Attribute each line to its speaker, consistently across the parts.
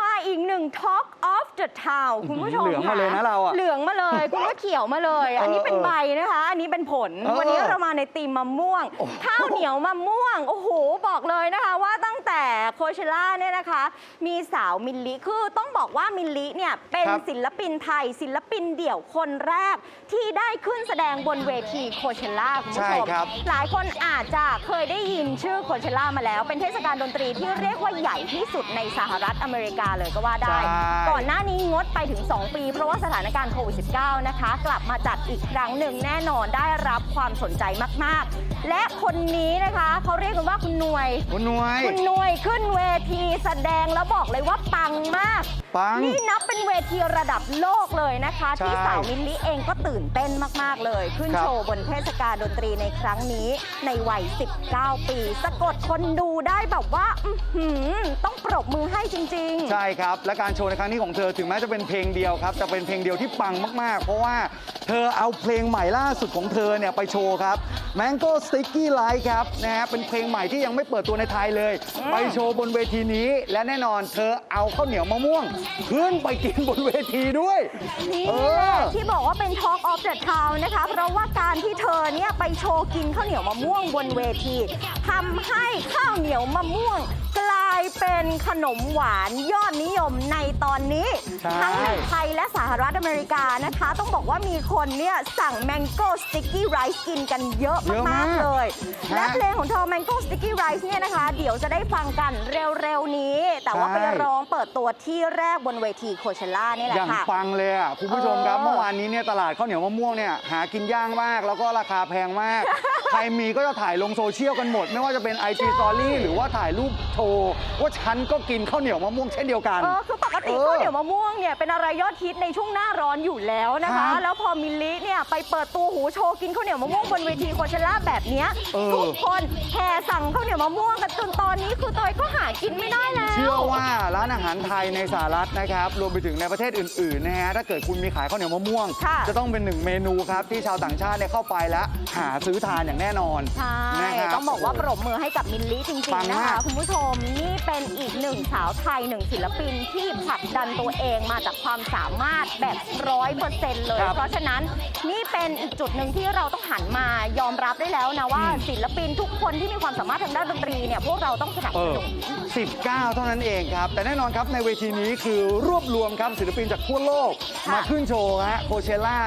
Speaker 1: มาอีกหนึ่ง Talk of the Town คุณผู้ชม
Speaker 2: เหลืองมา
Speaker 1: ค่ะ
Speaker 2: เลยนะเราอะ
Speaker 1: เหลืองมาเลย คุณก็เขียวมาเลย อันนี้เป็น
Speaker 2: เออ
Speaker 1: ใบนะคะ อันนี้เป็นผล
Speaker 2: เออ
Speaker 1: วันนี้เรามาในตีมมะม่วง
Speaker 2: โอ้โห
Speaker 1: ข้าวเหนียวมะม่วง โอ้โห บอกเลยนะคะว่าตั้งแต่โคเชล่าเนี่ยนะคะ มีสาวมิลลิ คือต้องบอกว่ามิลลิเนี่ยเป็น
Speaker 2: ครับ
Speaker 1: ศิลปินไทย ศิลปินเดี่ยวคนแรก ที่ได้ขึ้นแสดงบนเวทีโคเชล่าคุณผู้ช
Speaker 2: ใช่
Speaker 1: ม
Speaker 2: ครับ
Speaker 1: หลายคนอาจจะเคยได้ยินชื่อโคเชล่ามาแล้ว เป็นเทศกาลดนตรีที่เรียกว่าใหญ่ที่สุดในสหรัฐอเมริกาเลยก็ว่าได้
Speaker 2: ใช่
Speaker 1: ก่อนหน้านี้งดไปถึง 2 ปี เพราะว่าสถานการณ์โควิด -19 นะคะ กลับมาจัดอีกครั้งหนึ่งแน่นอนได้รับความสนใจมากๆ และคนนี้นะคะเขาเรียกกันว่าคุณหน่วย
Speaker 2: คุณหน่วย
Speaker 1: คุณหน่วยขึ้นเวทีแสดงแล้วบอกเลยว่าปังมาก
Speaker 2: ปัง
Speaker 1: นี่นับเป็นเวทีระดับโลกเลยนะคะ
Speaker 2: ใช่
Speaker 1: ที่สาวมิลลิเองก็ตื่นเต้นมาก ๆ เลย ขึ้น
Speaker 2: ครับ
Speaker 1: โชว์บนเทศกาลดนตรีในครั้งนี้ ในวัย 19 ปี สะกดคนดูได้แบบว่า อื้อหือต้องปรบมือให้จริง ๆ
Speaker 2: ใช่ครับ และการโชว์ในครั้งนี้ของเธอถึงแม้จะเป็นเพลงเดียวครับแต่เป็นเพลงเดียวที่ปังมาก ๆ เพราะว่าเธอเอาเพลงใหม่ล่าสุดของเธอเนี่ยไปโชว์ครับ Mango Sticky Light ครับนะฮะเป็นเพลงใหม่ที่ยังไม่เปิดตัวในไทยเลย
Speaker 1: อืม
Speaker 2: ไปโชว์บนเวทีนี้ และแน่นอนเธอเอาข้าวเหนียวมะม่วงขึ้นไปกินบนเวทีด้วย
Speaker 1: นี่
Speaker 2: เอ
Speaker 1: แหละ
Speaker 2: อ
Speaker 1: ที่บอกว่าเป็น Talk of the Town นะคะ เพราะว่าการที่เธอเนี่ยไปโชว์กินข้าวเหนียวมะม่วงบนเวทีทำให้ข้าวเหนียวมะม่วงกลาย เป็นขนมหวานยอดนิยมในตอนนี้
Speaker 2: ใช่
Speaker 1: ทั้งในไทยและสหรัฐอเมริกานะคะ ต้องบอกว่ามีคนเนี่ยสั่ง Mango Sticky Rice กินกันเยอะ
Speaker 2: เยอะ
Speaker 1: มามา
Speaker 2: กก
Speaker 1: ๆเลย
Speaker 2: ฮะ
Speaker 1: และเพลงของเธอ Mango Sticky Rice เนี่ยนะคะ เดี๋ยวจะได้ฟังกันเร็วๆนี้ แต่ว่า
Speaker 2: ใช่
Speaker 1: ไปร้องเปิดตัวที่แรกบนเวทีโคเชล่านี่แหละ
Speaker 2: อย่าง
Speaker 1: ค่ะ
Speaker 2: ปังเลยอะคุณผู้ชมครับ
Speaker 1: เออ
Speaker 2: เมื่อวานนี้เนี่ยตลาดข้าวเหนียวมะม่วงเนี่ยหากินยากมาก แล้วก็ราคาแพงมาก ใครมีก็จะถ่ายลงโซเชียลกันหมด ไม่ว่าจะเป็น IG Story หรือว่าถ่ายรูปโชว์ว่าฉันก็กินข้าวเหนียวมะม่วงเช่นเดียวกัน
Speaker 1: เออคือปกติ
Speaker 2: เออ
Speaker 1: ข้าวเหนียวมะม่วงเนี่ยเป็นอะไรยอดฮิตในช่วงหน้าร้อนอยู่แล้วนะ
Speaker 2: ครั
Speaker 1: คะ
Speaker 2: บ
Speaker 1: แล้วพอมิลลิเนี่ยไปเปิดตัวหูโชว์กินข้าวเหนียวมะม่วงบนเวทีโคเชล่าแบบเนี้ย
Speaker 2: เออ
Speaker 1: ทุกคนแห่สั่งข้าวเหนียวมะม่วงกันจนตอนนี้คือตอยก็หากินไม่ได้แล้ว
Speaker 2: เชื่อว่าร้านอาหารไทยในสหรัฐนะครับ รวมไปถึงในประเทศอื่นๆนะฮะถ้าเกิดคุณมีขายข้าวเหนียวมะม่วง
Speaker 1: ค่ะ
Speaker 2: จะต้องเป็นหนึ่งเมนูครับที่ชาวต่างชาติเนี่ยเข้าไปแล้วหาซื้อทานอย่างแน่นอน
Speaker 1: ใช่
Speaker 2: นะครับ
Speaker 1: ต้องบอกว่าปรบมือให้กับมิลลิจริง
Speaker 2: ปัง
Speaker 1: ๆนะ
Speaker 2: มาก
Speaker 1: คะคุณผู้ชม นี่เป็นอีกหนึ่งสาวไทยหนึ่งศิลปินที่ผลักดันตัวเองมาจากความสามารถแบบร้อยเปอร์เซ็นต์เลย
Speaker 2: ครับ
Speaker 1: เพราะฉะนั้นนี่เป็นอีกจุดหนึ่งที่เราต้องหันมายอมรับได้แล้วนะว่า
Speaker 2: อืม
Speaker 1: ศิลปินทุกคนที่มีความสามารถทางด้านดนตรีเนี่ยพวกเราต้องสนับ
Speaker 2: เอ
Speaker 1: ส
Speaker 2: อ
Speaker 1: นุน
Speaker 2: 19 เท่านั้นเองครับ แต่แน่นอนครับในเวทีนี้คือรวบรวมครับศิลปินจากทั่วโลก
Speaker 1: ค่ะ
Speaker 2: มาขึ้นโชว์ฮะโคเชล่า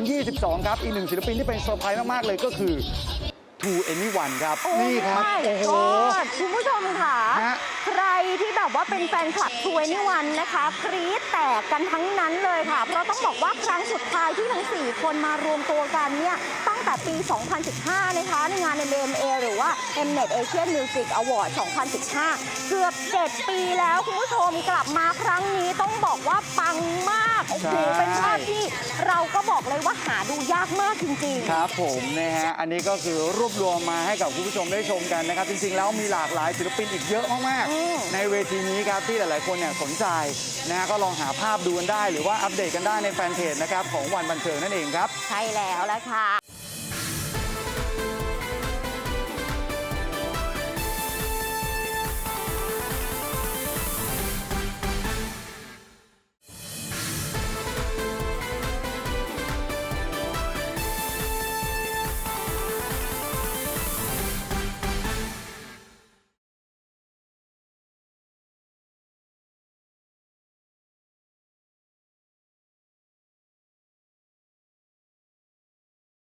Speaker 2: 2022 ครับ อีกหนึ่งศิลปินที่เป็นเซอร์ไพรส์มาก ๆ เลยก็คือ To Anyone ครับ
Speaker 1: โอ้
Speaker 2: นี่ครับ
Speaker 1: my
Speaker 2: โอ้โห
Speaker 1: god คุณผู้ชมค่ะ ว่าเป็นแฟนคลับทวยนิวันนะคะกรี๊ดแตกกันทั้งนั้นเลยค่ะ เพราะต้องบอกว่าครั้งสุดท้ายที่ทั้ง 4 คนมารวมตัวกันเนี่ยตั้งแต่ปี 2015 นะคะในงาน MMA หรือว่า Mnet Asian Music Award 2015 เกือบ 7 ปีแล้วคุณผู้ชมกลับมาครั้งนี้ต้องบอกว่าปังมาก โอ้โห
Speaker 2: ใช่
Speaker 1: เป็นภาพที่เราก็บอกเลยว่าหาดูยากมากจริงๆ
Speaker 2: ครับผมนะฮะ อันนี้ก็คือรวบรวมมาให้กับคุณผู้ชมได้ชมกันนะครับ จริงๆ แล้วมีหลากหลายศิลปินอีกเยอะมาก
Speaker 1: อืม
Speaker 2: ๆในเวทีนี้ครับที่หลายๆ คนเนี่ยสนใจนะฮะก็ลองหาภาพดูกันได้ หรือว่าอัปเดตกันได้ในแฟนเพจนะครับของวันบันเทิงนั่นเองครับ
Speaker 1: ใช่แล้วละค่ะ